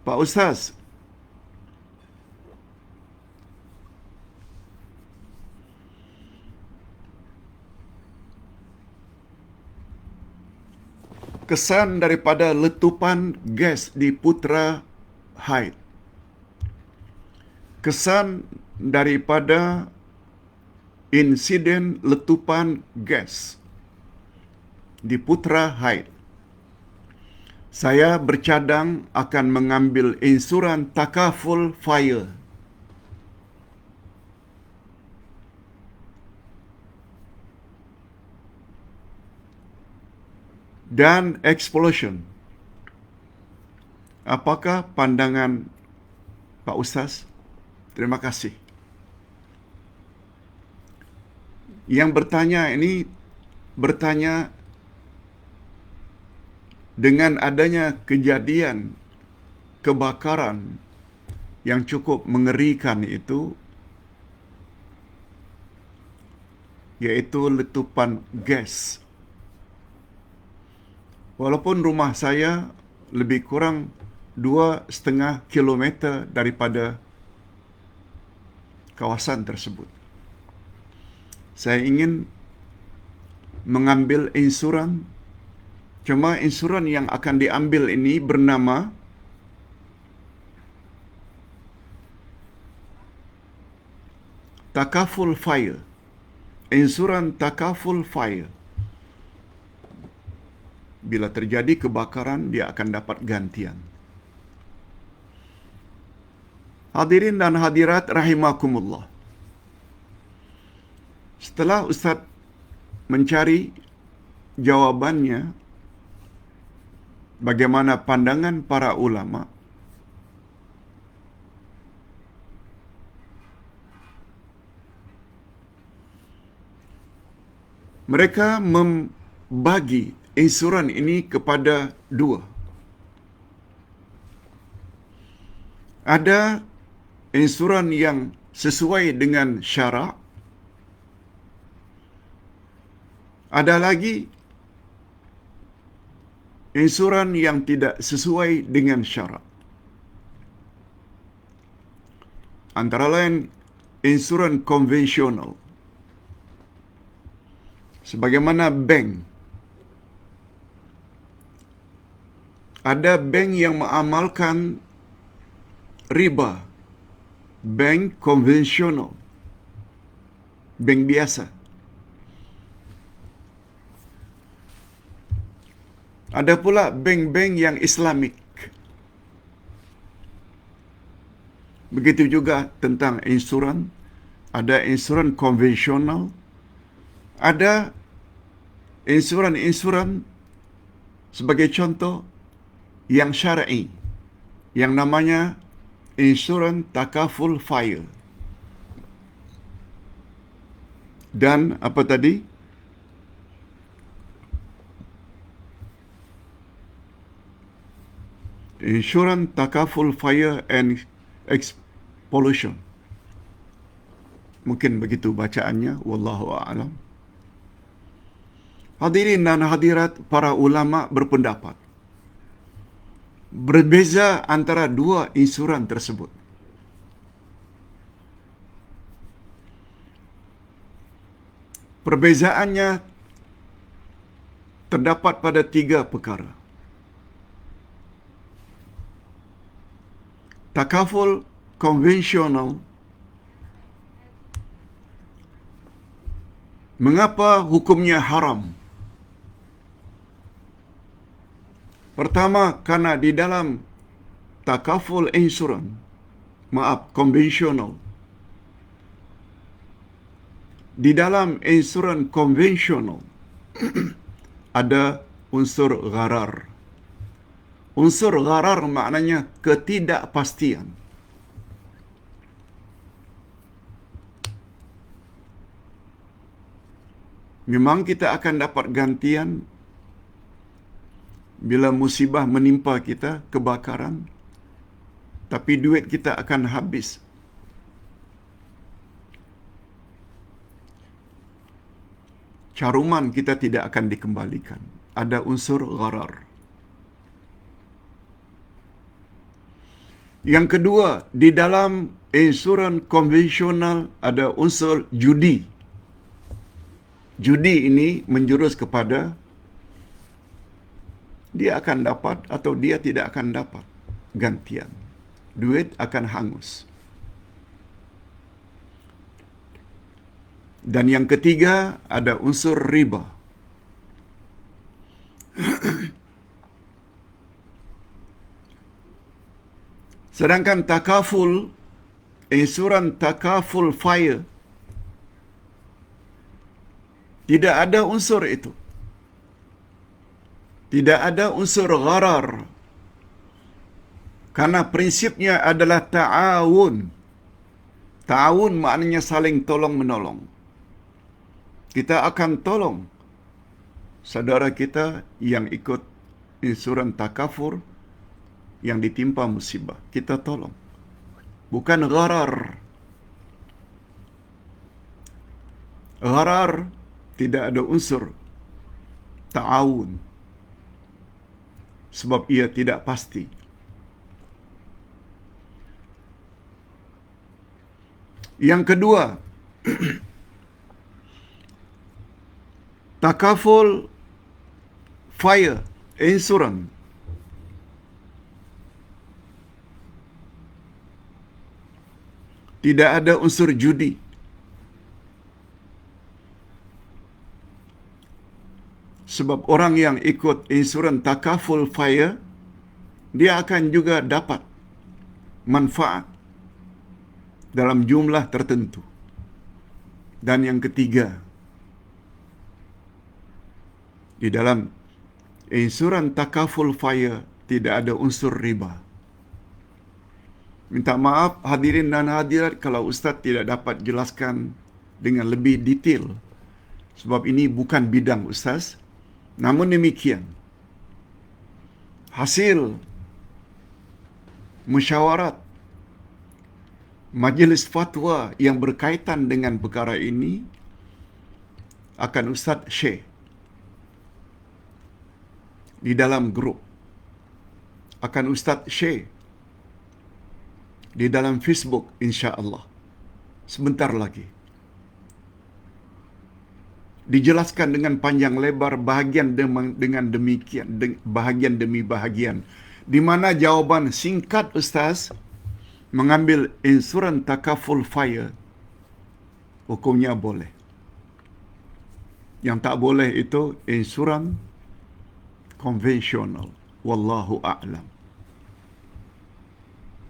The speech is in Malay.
Pak Ustaz, kesan daripada letupan gas di Putra Height. Kesan daripada insiden letupan gas di Putra Height. Saya bercadang akan mengambil insuran takaful fire. Dan explosion. Apakah pandangan Pak Ustaz? Terima kasih. Yang bertanya ini bertanya dengan adanya kejadian kebakaran yang cukup mengerikan itu yaitu letupan gas. Walaupun rumah saya lebih kurang dua setengah kilometer daripada kawasan tersebut. Saya ingin mengambil insuran Cuma insuran yang akan diambil ini bernama Takaful Fire. Insuran Takaful Fire. Bila terjadi kebakaran, dia akan dapat gantian. Hadirin dan hadirat rahimakumullah. Setelah Ustaz mencari jawabannya bagaimana pandangan para ulama? Mereka membagi insuran ini kepada dua. Ada insuran yang sesuai dengan syarak ada lagi insuran yang tidak sesuai dengan syarat. Antara lain insuran konvensional. Sebagaimana bank. Ada bank yang mengamalkan riba. Bank konvensional. Bank biasa. Ada pula bank-bank yang Islamik. Begitu juga tentang insuran. Ada insuran konvensional. Ada insuran-insuran sebagai contoh yang syar'i yang namanya insuran takaful fire. Dan apa tadi? Insurance Takaful Fire and Explosion. Mungkin begitu bacaannya. Wallahu a'lam. Hadirin dan hadirat para ulama berpendapat. Berbeza antara dua insuran tersebut. Perbezaannya terdapat pada tiga perkara. Takaful konvensional. Mengapa hukumnya haram? Pertama karena di dalam takaful insurans maaf konvensional. Di dalam insurans konvensional ada unsur gharar Unsur gharar maknanya ketidakpastian. Memang kita akan dapat gantian bila musibah menimpa kita, kebakaran, tapi duit kita akan habis. Caruman kita tidak akan dikembalikan. Ada unsur gharar. Yang kedua, di dalam insuran konvensional ada unsur judi. Judi ini menjurus kepada dia akan dapat atau dia tidak akan dapat gantian. Duit akan hangus. Dan yang ketiga ada unsur riba. Sedangkan takaful, insuran takaful fire, tidak ada unsur itu. Tidak ada unsur gharar. Karena prinsipnya adalah ta'awun. Ta'awun maknanya saling tolong-menolong. Kita akan tolong saudara kita yang ikut insuran takafur yang ditimpa musibah. Kita tolong. Bukan gharar. Gharar tidak ada unsur ta'awun. Sebab ia tidak pasti. Yang kedua, takaful fire insurance tidak ada unsur judi. Sebab orang yang ikut insuran takaful fire, dia akan juga dapat manfaat dalam jumlah tertentu. Dan yang ketiga, di dalam insuran takaful fire tidak ada unsur riba. Minta maaf hadirin dan hadirat kalau Ustaz tidak dapat jelaskan dengan lebih detail. Sebab ini bukan bidang Ustaz. Namun demikian, hasil musyawarat majlis fatwa yang berkaitan dengan perkara ini akan Ustaz share di dalam grup. Akan Ustaz share di dalam Facebook insya-Allah. Sebentar lagi. Dijelaskan dengan panjang lebar bahagian dengan demikian bahagian demi bahagian di mana jawaban singkat ustaz mengambil insuran takaful fire hukumnya boleh. Yang tak boleh itu insuran konvensional. Wallahu a'lam.